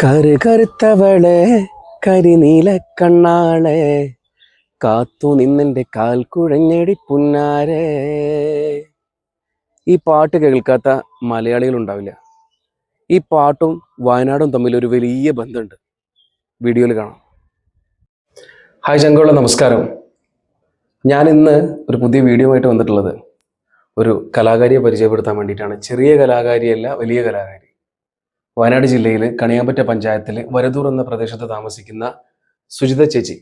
കരുകരുത്തവളെ കരിനീല കണ്ണാളെ കാത്തു നിന്നെ കാൽ കുഴഞ്ഞടി പുന്നാരെ. ഈ പാട്ട് കേൾക്കാത്ത മലയാളികൾ ഉണ്ടാവില്ല ഈ പാട്ടും വയനാടും തമ്മിൽ ഒരു വലിയ ബന്ധമുണ്ട്. വീഡിയോയിൽ കാണാം. ഹായ് ചങ്കോളെ നമസ്കാരം. ഞാൻ ഇന്ന് ഒരു പുതിയ വീഡിയോ ആയിട്ട് വന്നിട്ടുള്ളത് ഒരു കലാകാരിയെ പരിചയപ്പെടുത്താൻ വേണ്ടിയിട്ടാണ്. ചെറിയ കലാകാരിയല്ല വലിയ കലാകാരി. വയനാട് ജില്ലയിൽ കണിയാമ്പറ്റ പഞ്ചായത്തിൽ വരദൂർ എന്ന പ്രദേശത്ത് താമസിക്കുന്ന സുജിത ചേച്ചി.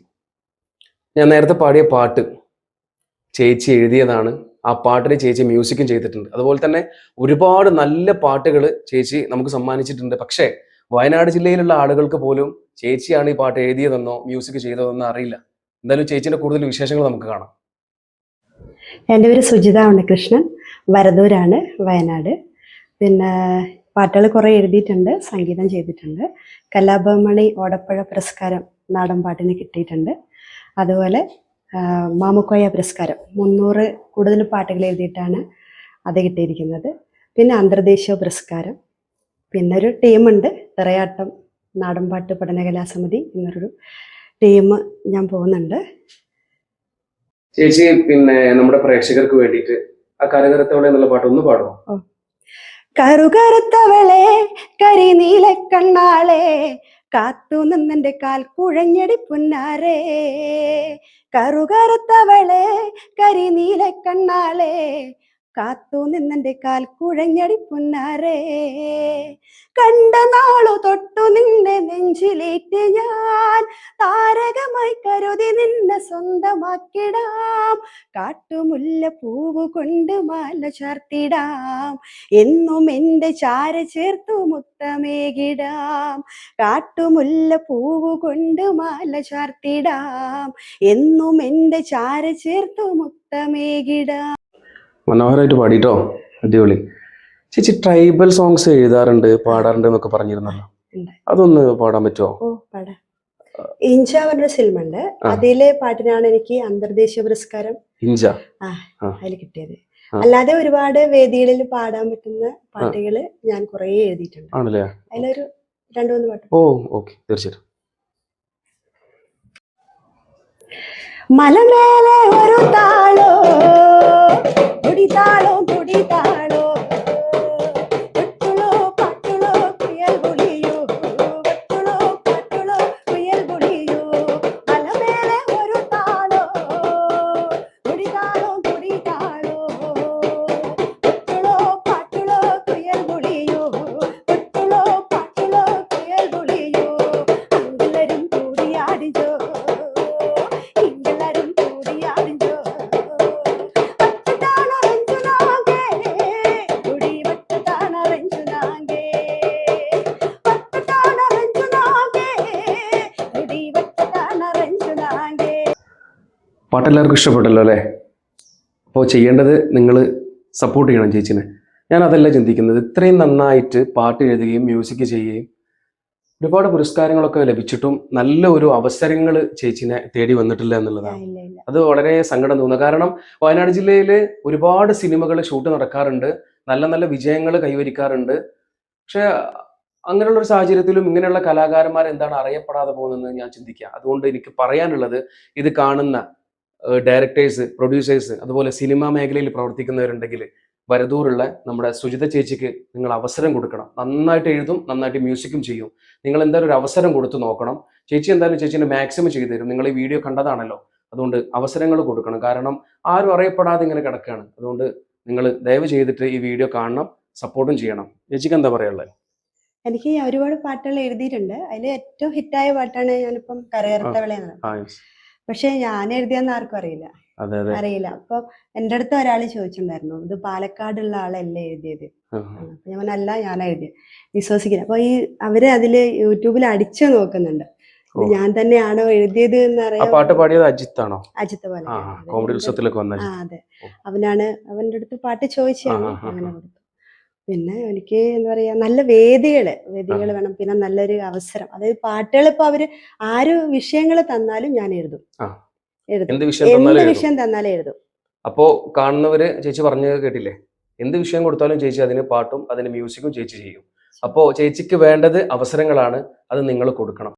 ഞാൻ നേരത്തെ പാടിയ പാട്ട് ചേച്ചി എഴുതിയതാണ്. ആ പാട്ടിന് ചേച്ചി മ്യൂസിക്കും ചെയ്തിട്ടുണ്ട്. അതുപോലെ തന്നെ ഒരുപാട് നല്ല പാട്ടുകൾ ചേച്ചി നമുക്ക് സമ്മാനിച്ചിട്ടുണ്ട്. പക്ഷേ വയനാട് ജില്ലയിലുള്ള ആളുകൾക്ക് പോലും ചേച്ചിയാണ് ഈ പാട്ട് എഴുതിയതെന്നോ മ്യൂസിക് ചെയ്തതെന്നോ അറിയില്ല. എന്തായാലും ചേച്ചിന്റെ കൂടുതൽ വിശേഷങ്ങൾ നമുക്ക് കാണാം. എന്റെ പേര് സുജിത ഉണ്ണികൃഷ്ണൻ. വരദൂരാണ് വയനാട്. പിന്നെ പാട്ടുകൾ കുറേ എഴുതിയിട്ടുണ്ട് സംഗീതം ചെയ്തിട്ടുണ്ട്. കലാഭവമണി ഓടപ്പഴ പുരസ്കാരം നാടൻ പാട്ടിന് കിട്ടിയിട്ടുണ്ട്. അതുപോലെ മാമുക്കോയ പുരസ്കാരം മുന്നൂറ് കൂടുതൽ പാട്ടുകൾ എഴുതിയിട്ടാണ് അത് കിട്ടിയിരിക്കുന്നത്. പിന്നെ അന്തർദേശീയ പുരസ്കാരം. പിന്നെ ഒരു ടീമുണ്ട് തിറയാട്ടം നാടൻപാട്ട് പഠനകലാസമിതി എന്നൊരു ടീം ഞാൻ പോകുന്നുണ്ട്. ചേച്ചി പിന്നെ നമ്മുടെ പ്രേക്ഷകർക്ക് വേണ്ടിയിട്ട് ആ കരകരത്തോടെ എന്നുള്ള പാട്ട് ഒന്ന് പാടുമോ? കറുകറുത്തവളെ കരിനീല കണ്ണാളെ കാത്തു നിന്നെന്റെ കാൽ കുഴഞ്ഞടി പുന്നാരേ. കറുകറുത്തവളെ കരിനീല കണ്ണാളെ കാത്തു നിന്നെന്റെ കാൽ കുഴഞ്ഞടി പുന്നാരേ. കണ്ട നാളു തൊട്ടു നിന്നെ നെഞ്ചിലേറ്റ് ഞാൻ. കരുതി നിന്നെ സ്വന്തമാക്കിടാം. കാട്ടുമുല്ല പൂവ് കൊണ്ട് മാല ചാർത്തിടാം. എന്നും എന്റെ ചാര ചേർത്തു മുത്തമേകിടാം. കാട്ടുമുല്ല പൂവ് കൊണ്ട് മാല ചാർത്തിടാം. എന്നും എന്റെ ചാര ചേർത്തു മുത്തമേകിടാം. മനോഹരമായിട്ട് പാടിട്ടോ? അടിപൊളി. ചേച്ചി ട്രൈബൽ സോങ്സ് എഴുതാറുണ്ട് പാടാറുണ്ട് എന്നൊക്കെ പറഞ്ഞിരുന്നല്ലോ. അതൊന്ന് പാടാൻ പറ്റുമോ പാടാ. ഇഞ്ച പറഞ്ഞൊരു സിനിമ ഉണ്ട് അതിലെ പാട്ടിനാണ് എനിക്ക് അന്തർദേശീയ പുരസ്കാരം ഇഞ്ച ആ. അതിൽ കിട്ടിയത്. അല്ലാതെ ഒരുപാട് വേദികളിൽ പാടാൻ പറ്റുന്ന പാട്ടുകൾ ഞാൻ കുറെ എഴുതിയിട്ടുണ്ട്. ആണല്ലേ? അതിലൊരു രണ്ടു മൂന്ന് പാട്ട്. Oh okay. തീർച്ചയായിട്ടും. മലമേലെ ഒരു താളോ തുടിതാളോ തുടിതാളോ പാട്ട് എല്ലാവർക്കും ഇഷ്ടപ്പെട്ടല്ലോ അല്ലേ? അപ്പോൾ ചെയ്യേണ്ടത് നിങ്ങൾ സപ്പോർട്ട് ചെയ്യണം ചേച്ചിനെ. ഞാൻ അതല്ല ചിന്തിക്കുന്നത്. ഇത്രയും നന്നായിട്ട് പാട്ട് എഴുതുകയും മ്യൂസിക് ചെയ്യുകയും ഒരുപാട് പുരസ്കാരങ്ങളൊക്കെ ലഭിച്ചിട്ടും നല്ല ഒരു അവസരങ്ങൾ ചേച്ചിനെ തേടി വന്നിട്ടില്ല എന്നുള്ളതാണ്. അത് വളരെ സങ്കടം തോന്നുന്നു. കാരണം വയനാട് ജില്ലയിൽ ഒരുപാട് സിനിമകൾ ഷൂട്ട് നടക്കാറുണ്ട്. നല്ല നല്ല വിജയങ്ങൾ കൈവരിക്കാറുണ്ട്. പക്ഷെ അങ്ങനെയുള്ള ഒരു സാഹചര്യത്തിലും ഇങ്ങനെയുള്ള കലാകാരന്മാർ എന്താണ് അറിയപ്പെടാതെ പോകുന്നതെന്ന് ഞാൻ ചിന്തിക്കുക. അതുകൊണ്ട് എനിക്ക് പറയാനുള്ളത് ഇത് കാണുന്ന ഡയറക്ടേഴ്സ് പ്രൊഡ്യൂസേഴ്സ് അതുപോലെ സിനിമാ മേഖലയിൽ പ്രവർത്തിക്കുന്നവരുണ്ടെങ്കിൽ വരദൂറുള്ള നമ്മുടെ സുജിത ചേച്ചിക്ക് നിങ്ങൾ അവസരം കൊടുക്കണം. നന്നായിട്ട് എഴുതും നന്നായിട്ട് മ്യൂസിക്കും ചെയ്യും. നിങ്ങൾ എന്തായാലും ഒരു അവസരം കൊടുത്ത് നോക്കണം. ചേച്ചി എന്തായാലും ചേച്ചിന്റെ മാക്സിമം ചെയ്തു തരും. നിങ്ങൾ ഈ വീഡിയോ കണ്ടതാണല്ലോ. അതുകൊണ്ട് അവസരങ്ങൾ കൊടുക്കണം. കാരണം ആരും അറിയപ്പെടാതെ ഇങ്ങനെ കിടക്കുകയാണ്. അതുകൊണ്ട് നിങ്ങൾ ദയവ് ചെയ്തിട്ട് ഈ വീഡിയോ കാണണം സപ്പോർട്ടും ചെയ്യണം. ചേച്ചിക്ക് എന്താ പറയുള്ളത് എനിക്ക് ഒരുപാട് പാട്ടുകൾ എഴുതിയിട്ടുണ്ട്. അതിൽ ഏറ്റവും ഹിറ്റായ പാട്ടാണ് ഞാനിപ്പം ആ yes. പക്ഷെ ഞാൻ എഴുതിയെന്ന് ആർക്കും അറിയില്ല. അറിയില്ല. അപ്പൊ എന്റെ അടുത്ത് ഒരാൾ ചോദിച്ചിട്ടുണ്ടായിരുന്നു ഇത് പാലക്കാടുള്ള ആളല്ലേ എഴുതിയത്? ഞാൻ പറഞ്ഞ, അല്ല ഞാനാ എഴുതിയത് വിശ്വസിക്കില്ല. അപ്പൊ ഈ അവർ അതിൽ യൂട്യൂബിൽ അടിച്ചു നോക്കുന്നുണ്ട്. ഞാൻ തന്നെയാണോ എഴുതിയത് എന്ന് ആ പാട്ട് പാടിയത് അജിത്താണോ അജിത്ത് പോലെ. കോമഡി ഉത്സവത്തിലൊക്കെ വന്ന അതെ. അവനാണ് അവന്റെ അടുത്ത് പാട്ട് ചോദിച്ചാണ് ആ, അങ്ങനെ. കൊടുത്തു പിന്നെ എനിക്ക് എന്താ പറയാ നല്ല വേദികൾ വേദികൾ വേണം. പിന്നെ നല്ലൊരു അവസരം. അതായത് പാട്ടുകൾ ഇപ്പൊ അവർ ആര് വിഷയങ്ങൾ തന്നാലും ഞാൻ എഴുതും. എന്ത് വിഷയം തന്നാലും എഴുതും. അപ്പോ കാണുന്നവര് ചേച്ചി പറഞ്ഞത് കേട്ടില്ലേ? എന്ത് വിഷയം കൊടുത്താലും ചേച്ചി അതിന് പാട്ടും അതിന് മ്യൂസിക്കും ചേച്ചി ചെയ്യും. അപ്പോ ചേച്ചിക്ക് വേണ്ടത് അവസരങ്ങളാണ്. അത് നിങ്ങൾ കൊടുക്കണം.